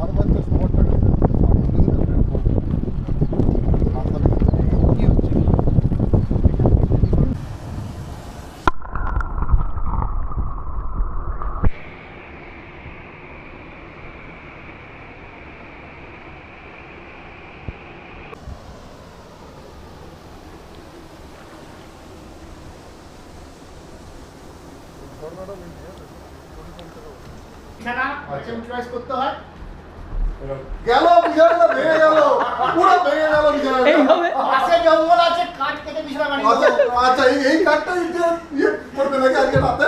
পার্বত্য স্পটটা কি হচ্ছে বিছানা হচ্ছে চয়েস করতে হয় গেল বিছানাটা ভেঙে গেল পুরো ভেঙে গেল বিছানাটা এইভাবে? পাশে জঙ্গল আছে কাঠ কেটে বিছানা বানিয়ে আচ্ছা আচ্ছা এই এই কাঠটা ইয়ে করবে নাকি আজকে রাতে?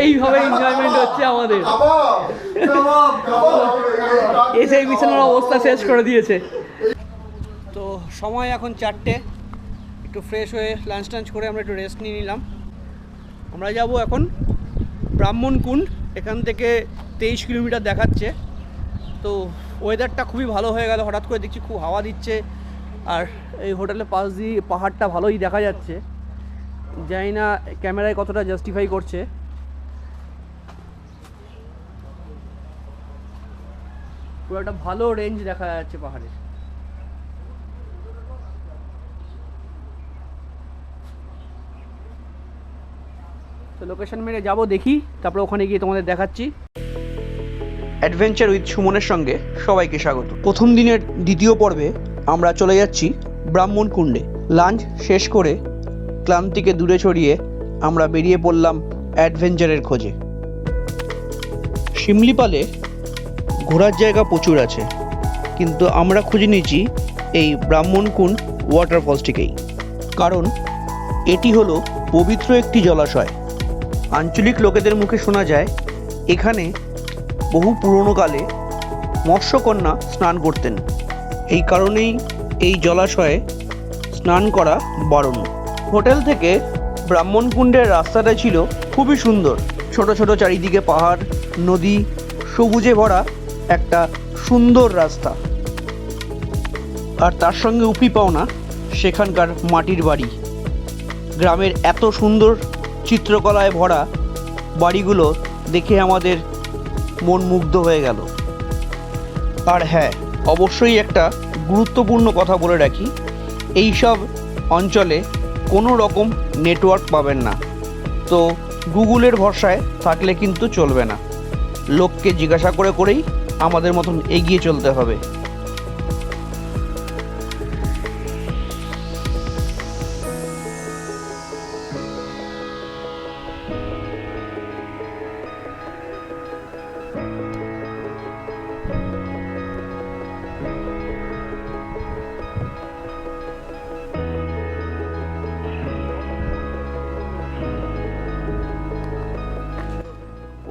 এইভাবে এনজয়মেন্ট হচ্ছে আমাদের। এসে এই বিছানার অবস্থা শেষ করে দিয়েছে। তো সময় এখন চারটে। একটু ফ্রেশ হয়ে লাঞ্চ টাঞ্চ করে আমরা একটু রেস্ট নিয়ে নিলাম। আমরা যাব এখন ব্রাহ্মণকুণ্ড। এখান থেকে তেইশ কিলোমিটার দেখাচ্ছে। তো ওয়েদারটা খুবই ভালো হয়ে গেল, হঠাৎ করে দেখছি খুব হাওয়া দিচ্ছে। আর এই হোটেলের পাশ দিয়ে পাহাড়টা ভালোই দেখা যাচ্ছে। জানি না, ক্যামেরায় কতটা জাস্টিফাই করছে। পুরো একটা ভালো রেঞ্জ দেখা যাচ্ছে পাহাড়ের তো লোকেশন মেরে যাব, দেখি, তারপরে ওখানে গিয়ে তোমাদের দেখাচ্ছি। অ্যাডভেঞ্চার উইথ সুমনের সঙ্গে সবাইকে স্বাগত। প্রথম দিনের দ্বিতীয় পর্বে আমরা চলে যাচ্ছি ব্রাহ্মণ কুণ্ডে। লাঞ্চ শেষ করে ক্লান্তিকে দূরে ছড়িয়ে আমরা বেরিয়ে পড়লাম অ্যাডভেঞ্চারের খোঁজে। শিমলিপালে ঘোরার জায়গা প্রচুর আছে, কিন্তু আমরা খুঁজে নিয়েছি এই ব্রাহ্মণকুণ্ড ওয়াটারফলসটিকেই কারণ এটি হলো পবিত্র একটি জলাশয়। আঞ্চলিক লোকেদের মুখে শোনা যায়, এখানে বহু পুরনো কালে মৎস্যকন্যা স্নান করতেন। এই কারণেই এই জলাশয়ে স্নান করা বারণ। হোটেল থেকে ব্রাহ্মণকুণ্ডের রাস্তাটা ছিল খুবই সুন্দর। ছোট ছোট চারিদিকে পাহাড়, নদী, সবুজে ভরা একটা সুন্দর রাস্তা। আর তার সঙ্গে উপি পাওনা সেখানকার মাটির বাড়ি। গ্রামের এত সুন্দর চিত্রকলায় ভরা বাড়িগুলো দেখে আমাদের মন মুগ্ধ হয়ে গেল। আর হ্যাঁ অবশ্যই একটা গুরুত্বপূর্ণ কথা বলে রাখি এই সব অঞ্চলে কোনো রকম নেটওয়ার্ক পাবেন না। তো গুগলের ভরসায় থাকলে কিন্তু চলবে না। লোককে জিজ্ঞাসা করে করেই আমাদের মতন এগিয়ে চলতে হবে।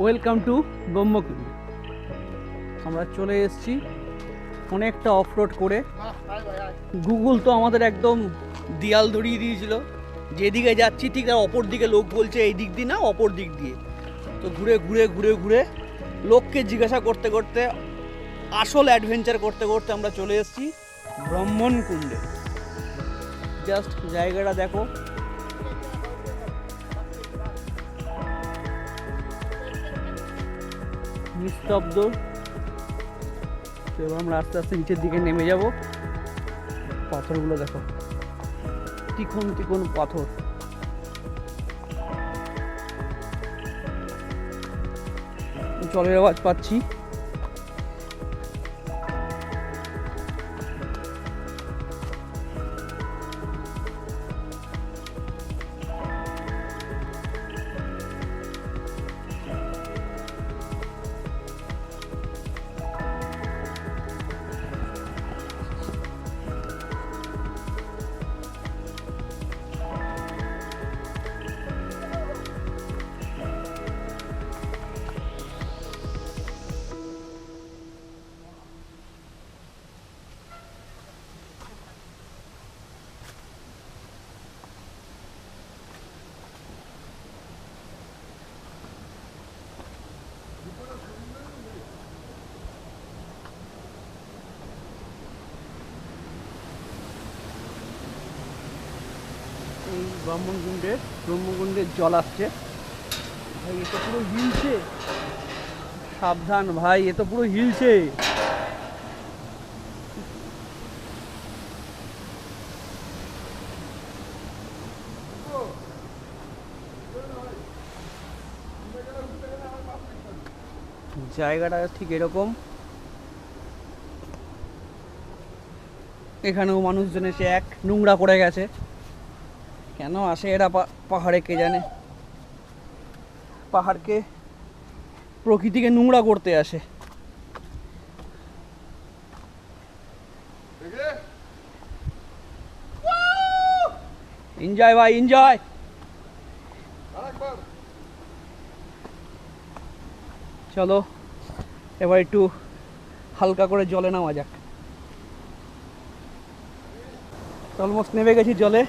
ওয়েলকাম টু ব্রহ্মকুণ্ড আমরা চলে এসেছি অনেকটা অফ রোড করে। গুগল তো আমাদের একদম দেয়াল ধরিয়ে দিয়েছিল। যেদিকে যাচ্ছি ঠিক আর অপর দিকে লোক বলছে, এই দিক দিয়ে না, অপর দিক দিয়ে। তো ঘুরে ঘুরে ঘুরে ঘুরে লোককে জিজ্ঞাসা করতে করতে, আসল অ্যাডভেঞ্চার করতে করতে আমরা চলে এসেছি ব্রহ্মণ কুণ্ডে জাস্ট জায়গাটা দেখো। নিস্তব্ধ। তো আমরা আস্তে আস্তে নিচের দিকে নেমে যাব। পাথরগুলো দেখো। তিখন তিখন পাথর। জলের আওয়াজ পাচ্ছি। ব্রাহ্মণকুণ্ডে ব্রহ্মকুণ্ডের জল আসছে। ভাই, এ তো পুরো হিলছে। সাবধান ভাই, এ তো পুরো হিলছে। জায়গাটা ঠিক এরকম। এখানেও মানুষজন এসে এক নোংরা পড়ে গেছে। কেন আসে? এরা পাহাড়ে কে জানে? পাহাড়কে প্রকৃতিকে নোংরা করতে আসে। এনজয় ভাই এনজয় চলো, এবার একটু হালকা করে জলে নামা যাক। অলমোস্ট নেমে গেছি জলে।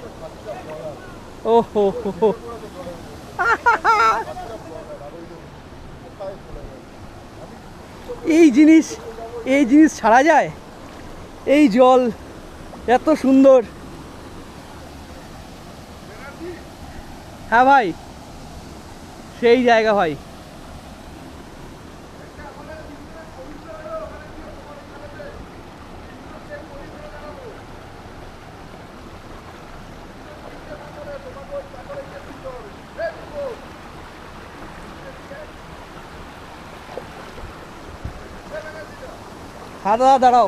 ও হো হো। এই জিনিস এই জিনিস ছাড়া যায় এই জল এত সুন্দর হ্যাঁ ভাই, সেই জায়গা ভাই হ্যাঁ দাদা, দাঁড়াও।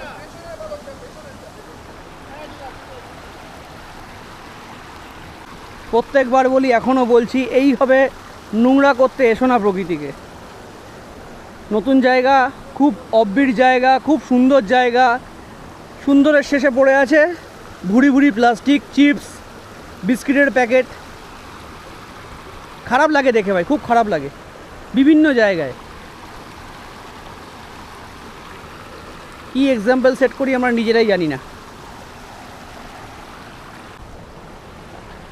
প্রত্যেকবার বলি এখনও বলছি এইভাবে নোংরা করতে এসো না প্রকৃতিকে। নতুন জায়গা, খুব অব্বির জায়গা, খুব সুন্দর জায়গা। সুন্দরের শেষে পড়ে আছে ভুড়ি ভুড়ি প্লাস্টিক চিপস বিস্কিটের প্যাকেট খারাপ লাগে দেখে ভাই, খুব খারাপ লাগে। বিভিন্ন জায়গায়। কি এক্সাম্পল সেট করি আমরা নিজেরাই জানি না।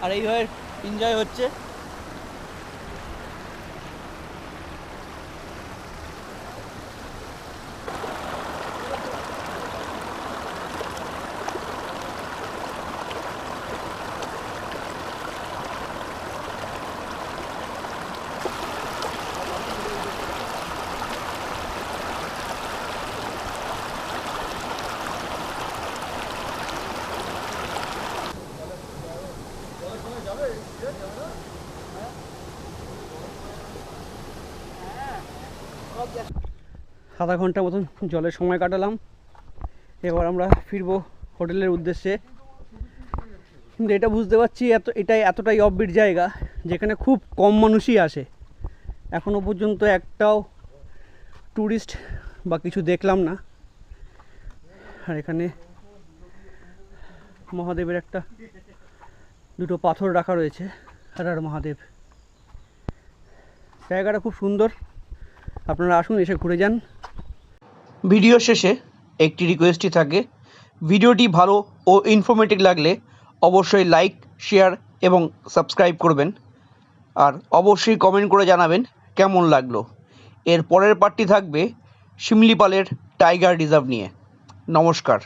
আর এইভাবে এনজয় হচ্ছে। আধা ঘণ্টা মতন জলের সময় কাটালাম। এবার আমরা ফিরবো হোটেলের উদ্দেশ্যে। কিন্তু এটা বুঝতে পারছি এত, এটাই এতটাই অফবিট জায়গা, যেখানে খুব কম মানুষই আসে। এখনও পর্যন্ত একটাও ট্যুরিস্ট বা কিছু দেখলাম না। আর এখানে মহাদেবের একটা দুটো পাথর রাখা রয়েছে হর হর মহাদেব। জায়গাটা খুব সুন্দর। আপনারা আসুন, এসে ঘুরে যান। ভিডিও শেষে একটি রিকোয়েস্টই থাকে, ভিডিওটি ভালো ও ইনফরমেটিভ লাগলে অবশ্যই লাইক শেয়ার এবং সাবস্ক্রাইব করবেন। আর অবশ্যই কমেন্ট করে জানাবেন কেমন লাগল। এর পরের পার্টটি থাকবে শিমলিপালের টাইগার রিজার্ভ নিয়ে। নমস্কার।